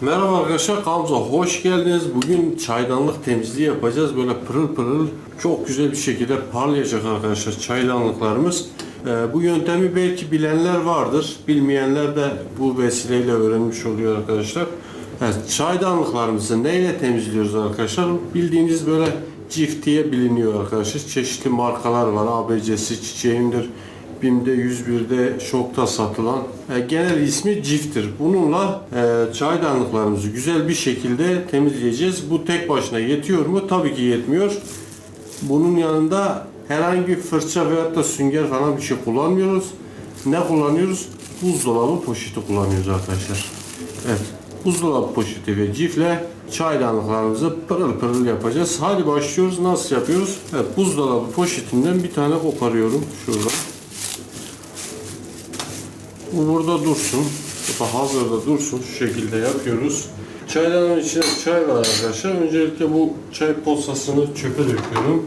Merhaba arkadaşlar kanalımıza hoş geldiniz. Bugün çaydanlık temizliği yapacağız. Böyle pırıl pırıl çok güzel bir şekilde parlayacak arkadaşlar çaydanlıklarımız. Ee, bu yöntemi belki bilenler vardır. Bilmeyenler de bu vesileyle öğrenmiş oluyor arkadaşlar. Evet, çaydanlıklarımızı neyle temizliyoruz arkadaşlar? Bildiğiniz böyle Cif diye biliniyor arkadaşlar. Çeşitli markalar var. ABC'si, Çiçeğimdir. BİM'de 101'de şokta satılan e, genel ismi Cif'tir. Bununla e, çaydanlıklarımızı güzel bir şekilde temizleyeceğiz. Bu tek başına yetiyor mu? Tabii ki yetmiyor. Bunun yanında herhangi bir fırça veyahut da sünger falan bir şey kullanmıyoruz. Ne kullanıyoruz? Buzdolabı poşeti kullanıyoruz arkadaşlar. Evet. Buzdolabı poşeti ve cifle çaydanlıklarımızı pırıl pırıl yapacağız. Hadi başlıyoruz. Nasıl yapıyoruz? Evet, buzdolabı poşetinden bir tane koparıyorum. Şuradan. Bu burada dursun. Bu da hazırda dursun. Şu şekilde yapıyoruz. Çaydanın içine çay var arkadaşlar. Öncelikle bu çay posasını çöpe döküyorum.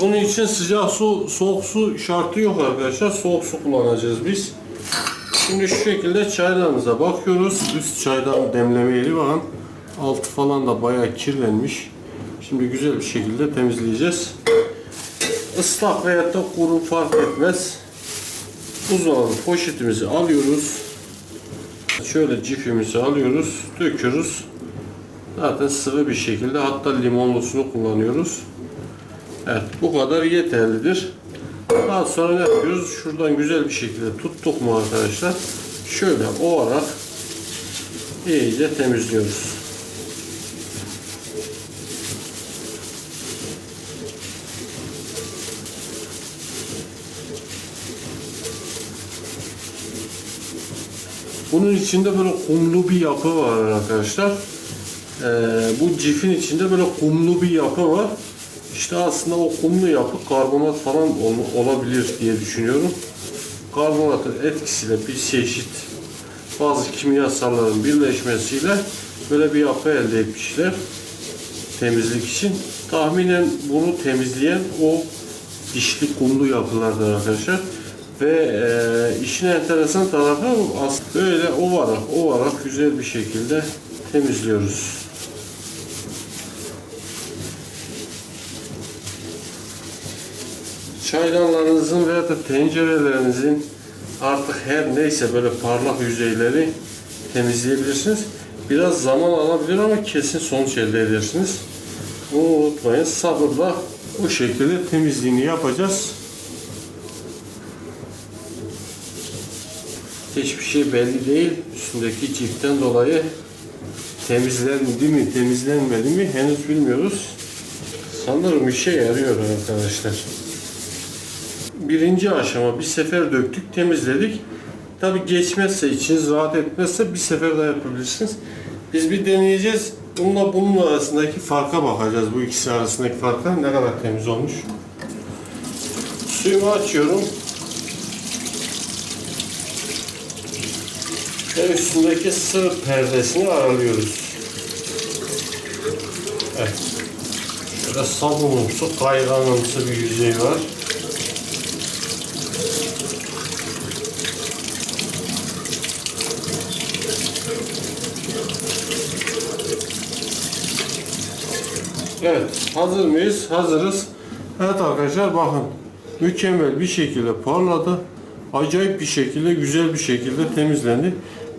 Bunun için sıcak su, soğuk su şartı yok arkadaşlar. Soğuk su kullanacağız biz. Şimdi şu şekilde çaydanımıza bakıyoruz. Üst çaydan demlemeyeli bakın. Altı falan da bayağı kirlenmiş. Şimdi güzel bir şekilde temizleyeceğiz. Islak veyahut da kuru fark etmez. Buzdolabı poşetimizi alıyoruz. Şöyle cifimizi alıyoruz, döküyoruz. Zaten sıvı bir şekilde hatta limonlusunu kullanıyoruz. Evet bu kadar yeterlidir. Daha sonra ne yapıyoruz? Şuradan güzel bir şekilde tuttuk mu arkadaşlar? Şöyle ovarak iyice temizliyoruz. Bunun içinde böyle kumlu bir yapı var arkadaşlar. Ee, bu cifin içinde böyle kumlu bir yapı var. İşte aslında o kumlu yapı karbonat falan ol- olabilir diye düşünüyorum. Karbonatın etkisiyle bir çeşit bazı kimyasalların birleşmesiyle böyle bir yapı elde etmişler temizlik için. Tahminen bunu temizleyen o dişli kumlu yapılardır arkadaşlar. Ve e, işin enteresan tarafı böyle ovarak ovarak güzel bir şekilde temizliyoruz. Çaydanlarınızın veya da tencerelerinizin artık her neyse böyle parlak yüzeyleri temizleyebilirsiniz. Biraz zaman alabilir ama kesin sonuç elde edersiniz. Bunu unutmayın. Sabırla bu şekilde temizliğini yapacağız. Hiçbir şey belli değil. Üstündeki çiftten dolayı temizlendi mi, temizlenmedi mi henüz bilmiyoruz. Sanırım işe yarıyor arkadaşlar. Birinci aşama bir sefer döktük, temizledik. Tabi geçmezse, içiniz rahat etmezse bir sefer daha yapabilirsiniz. Biz bir deneyeceğiz. Bununla bunun arasındaki farka bakacağız. Bu ikisi arasındaki farka ne kadar temiz olmuş. Suyumu açıyorum. Ve üstündeki sır perdesini aralıyoruz. Evet. Şöyle sabunumsu, kayganımsı bir yüzey var. Evet, hazır mıyız? Hazırız. Evet arkadaşlar bakın. Mükemmel bir şekilde parladı. Acayip bir şekilde, güzel bir şekilde temizlendi.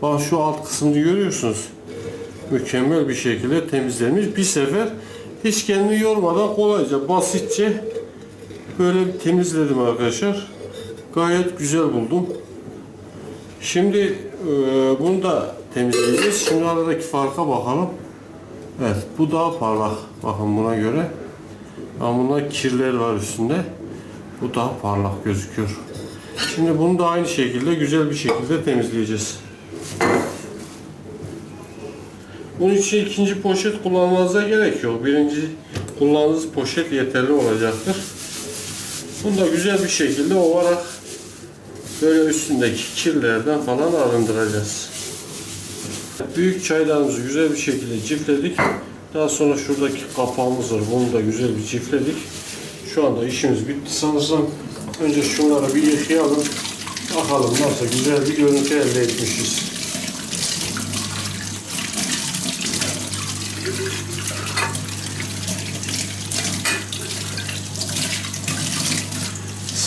Bak şu alt kısmını görüyorsunuz. Mükemmel bir şekilde temizlenmiş. Bir sefer hiç kendimi yormadan kolayca, basitçe böyle temizledim arkadaşlar. Gayet güzel buldum. Şimdi e, bunu da temizleyeceğiz. Şimdi aradaki farka bakalım. Evet bu daha parlak. Bakın buna göre. Ama bunda kirler var üstünde. Bu daha parlak gözüküyor. Şimdi bunu da aynı şekilde güzel bir şekilde temizleyeceğiz. Bunun için ikinci poşet kullanmanıza gerek yok. Birinci kullandığınız poşet yeterli olacaktır. Bunu da güzel bir şekilde ovarak böyle üstündeki kirlerden falan arındıracağız. Büyük çaylarımızı güzel bir şekilde çiftledik. Daha sonra şuradaki kapağımız var. Bunu da güzel bir çiftledik. Şu anda işimiz bitti sanırsam. Önce şunları bir yıkayalım. Bakalım nasıl güzel bir görüntü elde etmişiz.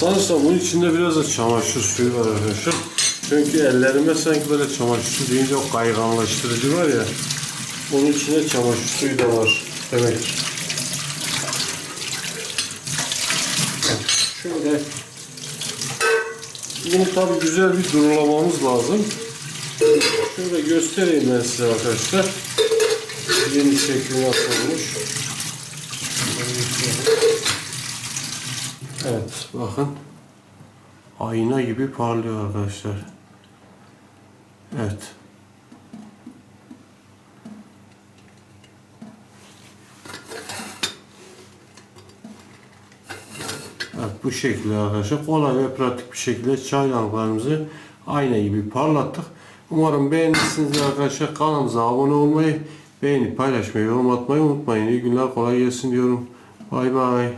Sanırsam bunun içinde biraz da çamaşır suyu var arkadaşlar. Çünkü ellerime sanki böyle çamaşır suyu deyince o kayganlaştırıcı var ya. Onun içinde çamaşır suyu da var demek. Şöyle bunu tabi güzel bir durulamamız lazım. Şöyle göstereyim ben size arkadaşlar. Yeni şekli nasıl olmuş. Evet bakın. Ayna gibi parlıyor arkadaşlar. Evet. Evet bu şekilde arkadaşlar kolay ve pratik bir şekilde çaydanlıklarımızı ayna gibi parlattık. Umarım beğenirsiniz arkadaşlar. Kanalımıza abone olmayı, beğenip paylaşmayı, yorum atmayı unutmayın. İyi günler kolay gelsin diyorum. Bay bay.